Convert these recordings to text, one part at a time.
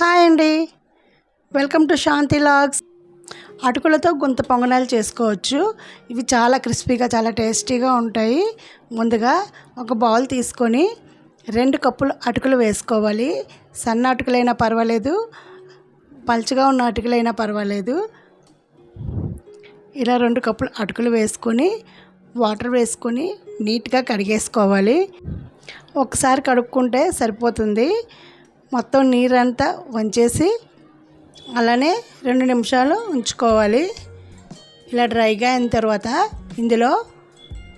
Hi అండి. Welcome to Shanthi vlogs. అటుకులతో గుంత పొంగనాలు చేసుకోవచ్చు. ఇవి చాలా క్రిస్పీగా చాలా టేస్టీగా ఉంటాయి. ముందుగా ఒక బౌల్ తీసుకొని రెండు కప్పులు అటుకులు వేసుకోవాలి. సన్న అటుకులైనా పర్వాలేదు. పలుచగా ఉన్న అటుకులైనా పర్వాలేదు. ఇలా రెండు కప్పులు అటుకులు వేసుకొని వాటర్ వేసుకొని నీట్గా కడిగేసుకోవాలి. ఒకసారి కడుక్కుంటే సరిపోతుంది. మొత్తం నీరంతా వంచేసి అలానే రెండు నిమిషాలు ఉంచుకోవాలి. ఇలా డ్రైగా అయిన తర్వాత ఇందులో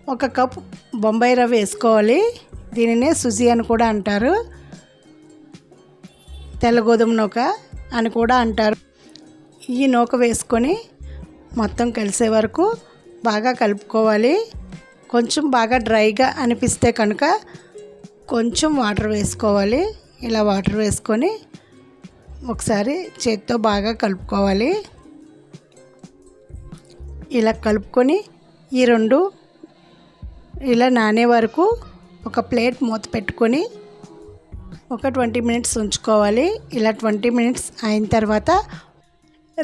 ఒక కప్ బొంబాయి రవ్వ వేసుకోవాలి. దీనినే సుజీ అని కూడా అంటారు. తెల్ల గోధుమ నూక అని కూడా అంటారు. ఈ నూక వేసుకొని మొత్తం కలిసే వరకు బాగా కలుపుకోవాలి. కొంచెం బాగా డ్రైగా అనిపిస్తే కనుక కొంచెం వాటర్ వేసుకోవాలి. ఇలా వాటర్ వేసుకొని ఒకసారి చేతితో బాగా కలుపుకోవాలి. ఇలా కలుపుకొని ఈ రెండు ఇలా నానే వరకు ఒక ప్లేట్ మూత పెట్టుకొని ఒక ట్వంటీ మినిట్స్ ఉంచుకోవాలి. ఇలా ట్వంటీ మినిట్స్ అయిన తర్వాత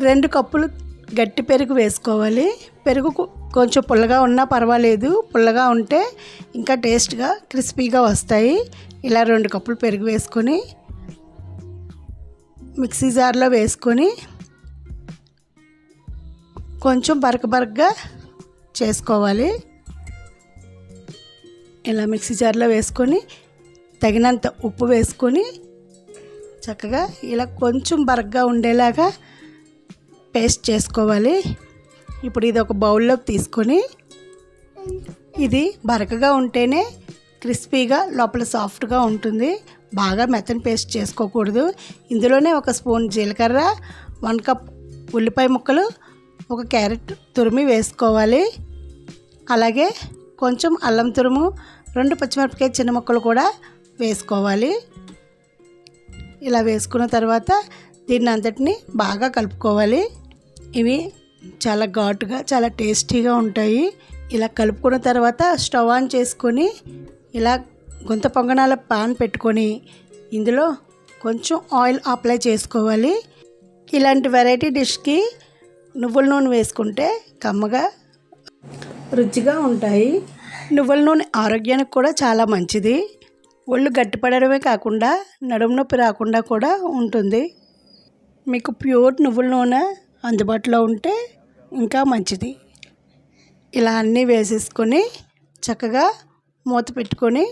రెండు కప్పులు గట్టి పెరుగు వేసుకోవాలి. పెరుగు కొంచెం పుల్లగా ఉన్నా పర్వాలేదు. పుల్లగా ఉంటే ఇంకా టేస్ట్గా క్రిస్పీగా వస్తాయి. ఇలా రెండు కప్పులు పెరుగు వేసుకొని మిక్సీ జార్లో వేసుకొని కొంచెం బరక బరకగా చేసుకోవాలి. ఇలా మిక్సీ జార్లో వేసుకొని తగినంత ఉప్పు వేసుకొని చక్కగా ఇలా కొంచెం బరగ్గా ఉండేలాగా పేస్ట్ చేసుకోవాలి. ఇప్పుడు ఇది ఒక బౌల్లోకి తీసుకొని ఇది బరకగా ఉంటేనే క్రిస్పీగా లోపల సాఫ్ట్గా ఉంటుంది. బాగా మెత్తని పేస్ట్ చేసుకోకూడదు. ఇందులోనే ఒక స్పూన్ జీలకర్ర వన్ కప్ ఉల్లిపాయ ముక్కలు ఒక క్యారెట్ తురిమి వేసుకోవాలి. అలాగే కొంచెం అల్లం తురుము రెండు పచ్చిమిరపకాయ చిన్న ముక్కలు కూడా వేసుకోవాలి. ఇలా వేసుకున్న తర్వాత దీన్ని అంతటిని బాగా కలుపుకోవాలి. ఇవి చాలా ఘాటుగా చాలా టేస్టీగా ఉంటాయి. ఇలా కలుపుకున్న తర్వాత స్టవ్ ఆన్ చేసుకొని ఇలా గుంత పొంగనాల పాన్ పెట్టుకొని ఇందులో కొంచెం ఆయిల్ అప్లై చేసుకోవాలి. ఇలాంటి వెరైటీ డిష్కి నువ్వుల నూనె వేసుకుంటే కమ్మగా రుచిగా ఉంటాయి. నువ్వుల నూనె ఆరోగ్యానికి కూడా చాలా మంచిది. ఒళ్ళు గట్టిపడడమే కాకుండా నడుము నొప్పి రాకుండా కూడా ఉంటుంది. మీకు ప్యూర్ నువ్వుల నూనె అందుబాటులో ఉంటే ఇంకా మంచిది. ఇలా అన్నీ వేసేసుకొని చక్కగా మూత పెట్టుకొని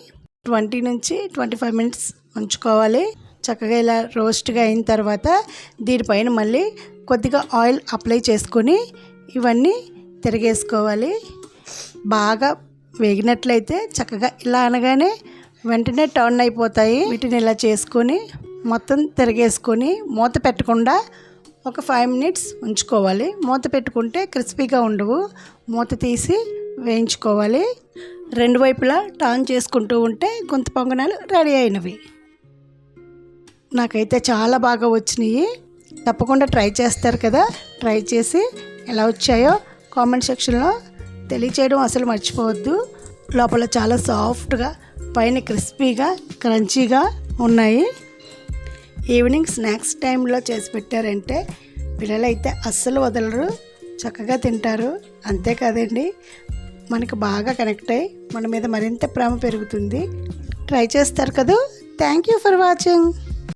ట్వంటీ నుంచి ట్వంటీ ఫైవ్ మినిట్స్ ఉంచుకోవాలి. చక్కగా ఇలా రోస్ట్గా అయిన తర్వాత దీనిపైన మళ్ళీ కొద్దిగా ఆయిల్ అప్లై చేసుకొని ఇవన్నీ తిరిగేసుకోవాలి. బాగా వేగినట్లయితే చక్కగా ఇలా అనగానే వెంటనే టర్న్ అయిపోతాయి. వీటిని ఇలా చేసుకొని మొత్తం తిరిగేసుకొని మూత పెట్టకుండా ఒక ఫైవ్ మినిట్స్ ఉంచుకోవాలి. మూత పెట్టుకుంటే క్రిస్పీగా ఉండవు. మూత తీసి వేయించుకోవాలి. రెండు వైపులా టర్న్ చేసుకుంటూ ఉంటే గుంత పొంగనాలు రెడీ అయినవి. నాకైతే చాలా బాగా వచ్చినాయి. తప్పకుండా ట్రై చేస్తారు కదా? ట్రై చేసి ఎలా వచ్చాయో కామెంట్ సెక్షన్లో తెలియచేయడం అసలు మర్చిపోవద్దు. లోపల చాలా సాఫ్ట్గా పైన క్రిస్పీగా క్రంచీగా ఉన్నాయి. ఈవినింగ్ స్నాక్స్ టైంలో చేసి పెట్టారంటే పిల్లలైతే అస్సలు వదలరు చక్కగా తింటారు. అంతే కదండి మనకు బాగా కనెక్ట్ అయ్యి మన మీద మరింత ప్రేమ పెరుగుతుంది. ట్రై చేస్తారు కదా. Thank you for watching.